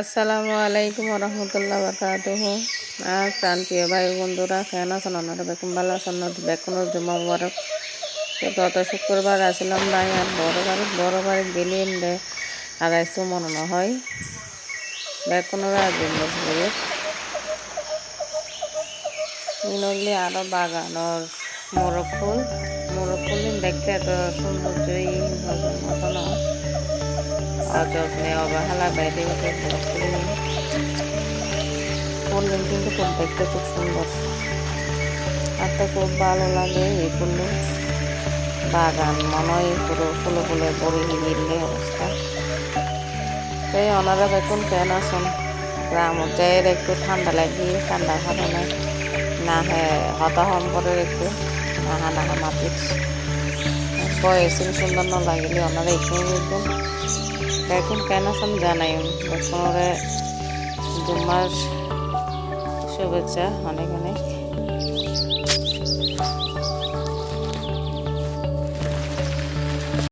আসসালামু আলাইকুম রহমতুল্লাহ বরকাতুহ। আর প্রান্তীয় ভাই বন্ধুরা কেন আছেন? ওনারা বেকুম ভালো আছেন বেকুনের জমা মুবারক তো গত শুক্রবার আসলাম ভাই, আর বড় বাড়ি বড় বাড়ি গেলিম রে আর আইসো মনে হয়। বেকুনের আর ইনগলি আরও বাগানোর মোরগ ফুল। মোরগ ফুল দেখতে এত সৌন্দর্যই মতো অযত্নে অবহেলা বেড়ে ফুল কিন্তু খুব দেখতে খুব সুন্দর আর তো খুব ভালো লাগে, এই ফুল বাগান মনে হয় পুরো ফুলে ফুলে পরে গিরলে অবস্থা এই ওনারা বেতন কেন আসুন, গ্রাম যায় একটু ঠান্ডা লাগি ঠান্ডা খাবে না না হ্যাঁ হতাহম করে একটু। নাহা নাহা মাটির বয়সের সুন্দর ন লাগিলে ওনারা এখন কেন કેના સમજાનાયું দর্শনরে জুম্মার শুভেচ্ছা অনেক অনেক।